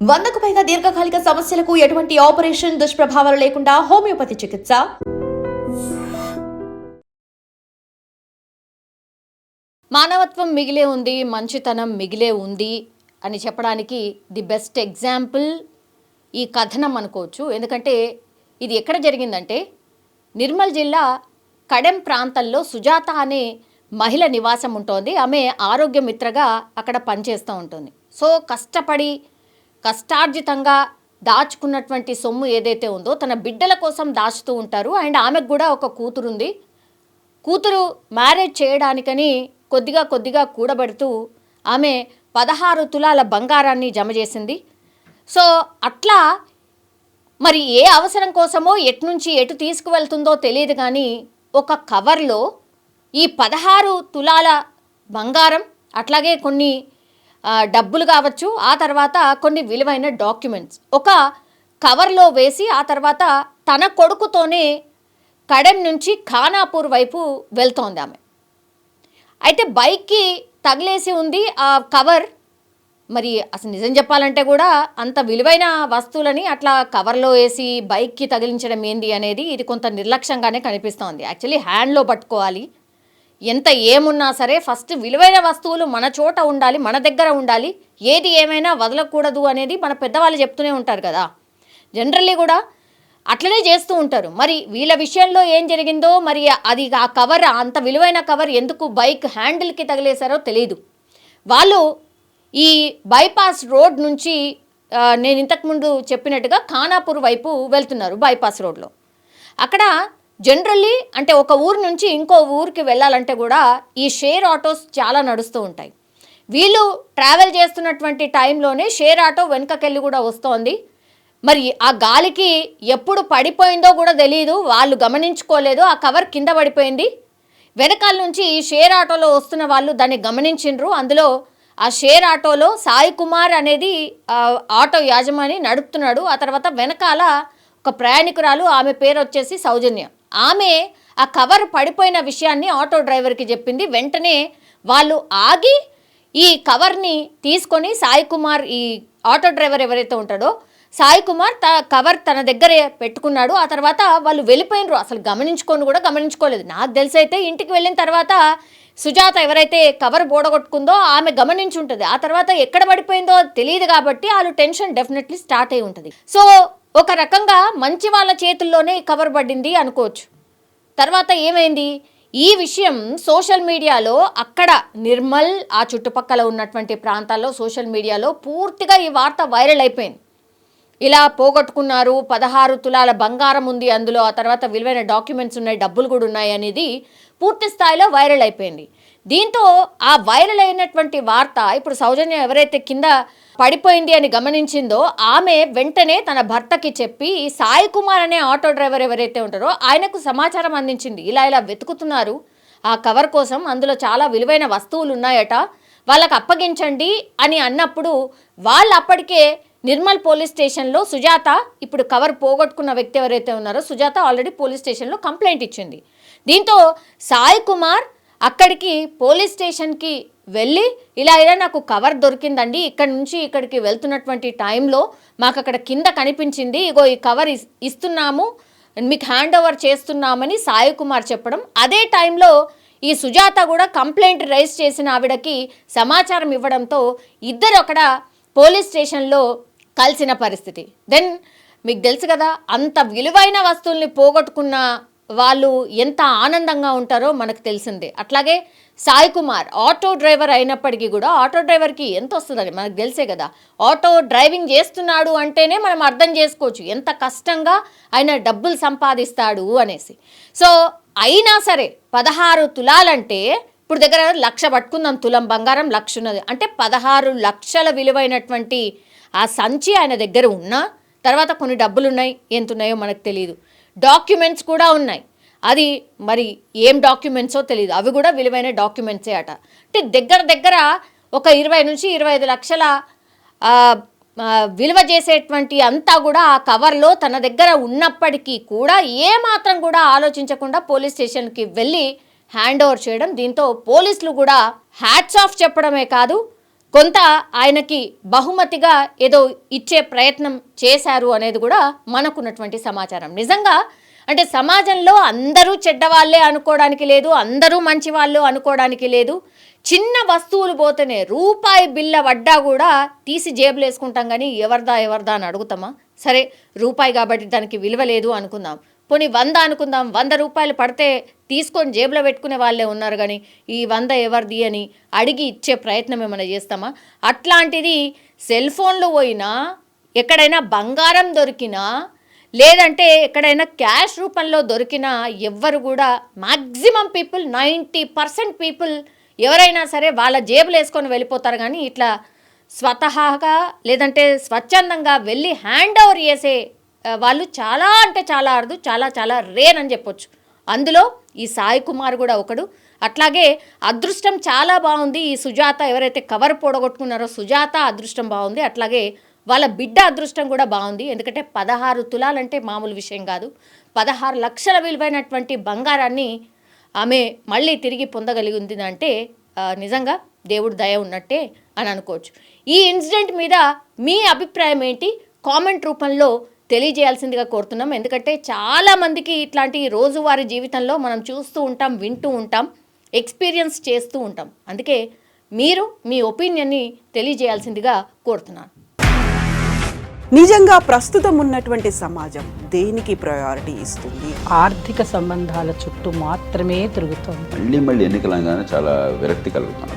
వందకు పైగా దీర్ఘకాలిక సమస్యలకు ఎటువంటి ఆపరేషన్ దుష్ప్రభావాలు లేకుండా హోమియోపతి చికిత్స. మానవత్వం మిగిలే ఉంది మంచితనం మిగిలే ఉంది అని చెప్పడానికి ది బెస్ట్ ఎగ్జాంపుల్ ఈ కథనం అనుకోవచ్చు. ఎందుకంటే ఇది ఎక్కడ జరిగిందంటే నిర్మల్ జిల్లా కడెం ప్రాంతంలో సుజాత అనే మహిళ నివాసం ఉంటుంది. ఆమె ఆరోగ్య మిత్రగా అక్కడ పనిచేస్తూ ఉంటుంది. సో కష్టపడి కష్టార్జితంగా దాచుకున్నటువంటి సొమ్ము ఏదైతే ఉందో తన బిడ్డల కోసం దాచుతూ ఉంటారు. అండ్ ఆమెకు కూడా ఒక కూతురుంది. కూతురు మ్యారేజ్ చేయడానికని కొద్దిగా కొద్దిగా కూడబెడుతూ ఆమె పదహారు తులాల బంగారాన్ని జమ చేసింది. సో అట్లా మరి ఏ అవసరం కోసమో ఎటు నుంచి ఎటు తీసుకువెళ్తుందో తెలియదు కానీ ఒక కవర్లో ఈ పదహారు తులాల బంగారం అట్లాగే కొన్ని డబ్బులు కావచ్చు ఆ తర్వాత కొన్ని విలువైన డాక్యుమెంట్స్. ఒక కవర్లో వేసి ఆ తర్వాత తన కొడుకుతోనే కడెం నుంచి ఖానాపూర్ వైపు వెళ్తోంది ఆమె. అయితే బైక్కి తగిలేసి ఉంది ఆ కవర్. మరి అసలు నిజం చెప్పాలంటే కూడా అంత విలువైన వస్తువులని అట్లా కవర్లో వేసి బైక్కి తగిలించడం ఏంది అనేది ఇది కొంత నిర్లక్ష్యంగానే కనిపిస్తోంది. యాక్చువల్లీ హ్యాండ్లో పట్టుకోవాలి. ఎంత ఏమున్నా సరే ఫస్ట్ విలువైన వస్తువులు మన చోట ఉండాలి మన దగ్గర ఉండాలి. ఏది ఏమైనా వదలకూడదు అనేది మన పెద్దవాళ్ళు చెప్తూనే ఉంటారు కదా. జనరల్లీ కూడా అట్లనే చేస్తూ ఉంటారు. మరి వీళ్ళ విషయంలో ఏం జరిగిందో మరి అది ఆ కవర్ అంత విలువైన కవర్ ఎందుకు బైక్ హ్యాండిల్కి తగిలేశారో తెలియదు వాళ్ళు ఈ బైపాస్ రోడ్ నుంచి నేను ఇంతకుముందు చెప్పినట్టుగా ఖానాపూర్ వైపు వెళ్తున్నారు బైపాస్ రోడ్లో అక్కడ జనరల్లీ అంటే ఒక ఊరు నుంచి ఇంకో ఊరికి వెళ్ళాలంటే కూడా ఈ షేర్ ఆటోస్ చాలా నడుస్తూ ఉంటాయి. వీళ్ళు ట్రావెల్ చేస్తున్నటువంటి టైంలోనే షేర్ ఆటో వెనకకెళ్ళి కూడా వస్తోంది. మరి ఆ గాలికి ఎప్పుడు పడిపోయిందో కూడా తెలియదు వాళ్ళు గమనించుకోలేదు ఆ కవర్ కింద పడిపోయింది. వెనకాల నుంచి ఈ షేర్ ఆటోలో వస్తున్న వాళ్ళు దాన్ని గమనించిండ్రు. అందులో ఆ షేర్ ఆటోలో సాయి కుమార్ అనేది ఆటో యాజమాని నడుపుతున్నాడు. ఆ తర్వాత వెనకాల ఒక ప్రయాణికురాలు ఆమె పేరు వచ్చేసి సౌజన్య. ఆమె ఆ కవర్ పడిపోయిన విషయాన్ని ఆటో డ్రైవర్కి చెప్పింది. వెంటనే వాళ్ళు ఆగి ఈ కవర్ని తీసుకొని సాయి కుమార్ ఈ ఆటో డ్రైవర్ ఎవరైతే ఉంటాడో సాయి కుమార్ త కవర్ తన దగ్గరే పెట్టుకున్నాడు. ఆ తర్వాత వాళ్ళు వెళ్ళిపోయినరు. అసలు గమనించుకొని కూడా గమనించుకోలేదు. నాకు తెలిసి అయితే ఇంటికి వెళ్ళిన తర్వాత సుజాత ఎవరైతే కవర్ బోడగొట్టుకుందో ఆమె గమనించుంటుంది. ఆ తర్వాత ఎక్కడ పడిపోయిందో తెలియదు కాబట్టి వాళ్ళు టెన్షన్ డెఫినెట్లీ స్టార్ట్ అయి ఉంటుంది. సో ఒక రకంగా మంచి వాళ్ళ చేతుల్లోనే కవర్ పడింది అనుకోవచ్చు. తర్వాత ఏమైంది? ఈ విషయం సోషల్ మీడియాలో అక్కడ నిర్మల్ ఆ చుట్టుపక్కల ఉన్నటువంటి ప్రాంతాల్లో సోషల్ మీడియాలో పూర్తిగా ఈ వార్త వైరల్ అయిపోయింది. ఇలా పోగొట్టుకున్నారు పదహారు తులాల బంగారం ఉంది అందులో ఆ తర్వాత విలువైన డాక్యుమెంట్స్ ఉన్నాయి డబ్బులు కూడా ఉన్నాయి అనేది పూర్తి స్థాయిలో వైరల్ అయిపోయింది. దీంతో ఆ వైరల్ అయినటువంటి వార్త ఇప్పుడు సౌజన్య ఎవరైతే కింద పడిపోయింది అని గమనించిందో ఆమె వెంటనే తన భర్తకి చెప్పి ఈ సాయి కుమార్ అనే ఆటో డ్రైవర్ ఎవరైతే ఉంటారో ఆయనకు సమాచారం అందించింది. ఇలా ఇలా వెతుకుతున్నారు. ఆ కవర్ కోసం అందులో చాలా విలువైన వస్తువులు ఉన్నాయట. వాళ్ళకి అప్పగించండి అని అన్నప్పుడు వాళ్ళు అప్పటికే నిర్మల్ పోలీస్ స్టేషన్లో సుజాత ఇప్పుడు కవర్ పోగొట్టుకున్న వ్యక్తి ఎవరైతే ఉన్నారో సుజాత ఆల్రెడీ పోలీస్ స్టేషన్లో కంప్లైంట్ ఇచ్చింది. దీంతో సాయి కుమార్ అక్కడికి పోలీస్ స్టేషన్కి వెళ్ళి ఇలా ఇలా నాకు కవర్ దొరికిందండి. ఇక్కడ నుంచి ఇక్కడికి వెళ్తున్నటువంటి టైంలో మాకు అక్కడ కింద కనిపించింది ఇగో ఈ కవర్ ఇస్- ఇస్తున్నాము మీకు హ్యాండ్ ఓవర్ చేస్తున్నామని సాయి కుమార్ చెప్పడం. అదే టైంలో ఈ సుజాత కూడా కంప్లైంట్ రైజ్ చేసిన ఆవిడకి సమాచారం ఇవ్వడంతో ఇద్దరు అక్కడ పోలీస్ స్టేషన్లో కలిసిన పరిస్థితి. దెన్ మీకు తెలుసు కదా అంత విలువైన వస్తువుల్ని పోగొట్టుకున్న వాళ్ళు ఎంత ఆనందంగా ఉంటారో మనకు తెలిసిందే. అట్లాగే సాయి కుమార్ ఆటో డ్రైవర్ అయినప్పటికీ కూడా ఆటో డ్రైవర్కి ఎంత వస్తుందని మనకు తెలిసే కదా. ఆటో డ్రైవింగ్ చేస్తున్నాడు అంటేనే మనం అర్థం చేసుకోవచ్చు ఎంత కష్టంగా ఆయన డబ్బులు సంపాదిస్తాడు అనేసి. సో అయినా సరే పదహారు తులాలంటే ఇప్పుడు దగ్గర లక్ష పట్టుకుందాం తులం బంగారం లక్ష ఉన్నది. అంటే పదహారు లక్షల విలువైనటువంటి ఆ సంచి ఆయన దగ్గర ఉన్నా తర్వాత కొన్ని డబ్బులు ఉన్నాయి ఎంత ఉన్నాయో మనకు తెలియదు డాక్యుమెంట్స్ కూడా ఉన్నాయి. అది మరి ఏం డాక్యుమెంట్సో తెలియదు అవి కూడా విలువైన డాక్యుమెంట్సే అట. అంటే దగ్గర దగ్గర ఒక ఇరవై నుంచి ఇరవై ఐదు లక్షల విలువ చేసేటువంటి అంతా కూడా ఆ కవర్లో తన దగ్గర ఉన్నప్పటికీ కూడా ఏమాత్రం కూడా ఆలోచించకుండా పోలీస్ స్టేషన్కి వెళ్ళి హ్యాండ్ ఓవర్ చేయడం దీంతో పోలీసులు కూడా హ్యాట్స్ ఆఫ్ చెప్పడమే కాదు కొంత ఆయనకి బహుమతిగా ఏదో ఇచ్చే ప్రయత్నం చేశారు అనేది కూడా మనకున్నటువంటి సమాచారం. నిజంగా అంటే సమాజంలో అందరూ చెడ్డవాళ్ళే అనుకోవడానికి లేదు అందరూ మంచి వాళ్ళు అనుకోవడానికి లేదు. చిన్న వస్తువులు పోతేనే రూపాయి బిల్ల వడ్డా కూడా తీసి జేబులు వేసుకుంటాం కానీ ఎవరిదా ఎవరిదా అని అడుగుతామా? సరే రూపాయి కాబట్టి దానికి విలువ లేదు అనుకుందాం. పోనీ వంద అనుకుందాం వంద రూపాయలు పడితే తీసుకొని జేబులో పెట్టుకునే వాళ్ళే ఉన్నారు కానీ ఈ వంద ఎవరిది అని అడిగి ఇచ్చే ప్రయత్నం ఏమైనా చేస్తామా? అట్లాంటిది సెల్ ఫోన్లో పోయినా ఎక్కడైనా బంగారం దొరికినా లేదంటే ఎక్కడైనా క్యాష్ రూపంలో దొరికినా ఎవ్వరు కూడా maximum people ninety percent people ఎవరైనా సరే వాళ్ళ జేబులు వేసుకొని వెళ్ళిపోతారు కానీ ఇట్లా స్వతహాగా లేదంటే స్వచ్ఛందంగా వెళ్ళి హ్యాండ్ ఓవర్ చేసే వాళ్ళు చాలా అంటే చాలా అరుదు చాలా చాలా రేర్ అని చెప్పొచ్చు. అందులో ఈ సాయి కుమార్ కూడా ఒకడు. అట్లాగే అదృష్టం చాలా బాగుంది. ఈ సుజాత ఎవరైతే కవర్ పొడగొట్టుకున్నారో సుజాత అదృష్టం బాగుంది. అట్లాగే వాళ్ళ బిడ్డ అదృష్టం కూడా బాగుంది. ఎందుకంటే పదహారు తులాలంటే మామూలు విషయం కాదు. పదహారు లక్షల విలువైనటువంటి బంగారాన్ని ఆమె మళ్ళీ తిరిగి పొందగలిగింది అంటే నిజంగా దేవుడు దయ ఉన్నట్టే అని అనుకోవచ్చు. ఈ ఇన్సిడెంట్ మీద మీ అభిప్రాయం ఏంటి? కామెంట్ రూపంలో తెలియజేయాల్సిందిగా కోరుతున్నాం. ఎందుకంటే చాలామందికి ఇట్లాంటి రోజువారీ జీవితంలో మనం చూస్తూ ఉంటాం వింటూ ఉంటాం ఎక్స్పీరియన్స్ చేస్తూ ఉంటాం. అందుకే మీరు మీ ఒపీనియన్ని తెలియజేయాల్సిందిగా కోరుతున్నాను. నిజంగా ప్రస్తుతం ఉన్నటువంటి సమాజం దేనికి ప్రయారిటీ ఇస్తుంది? ఆర్థిక సంబంధాల చుట్టూ మాత్రమే తిరుగుతోంది. మళ్ళీ మళ్ళీ ఎన్నికలంగానే చాలా విరక్తి కలుగుతాను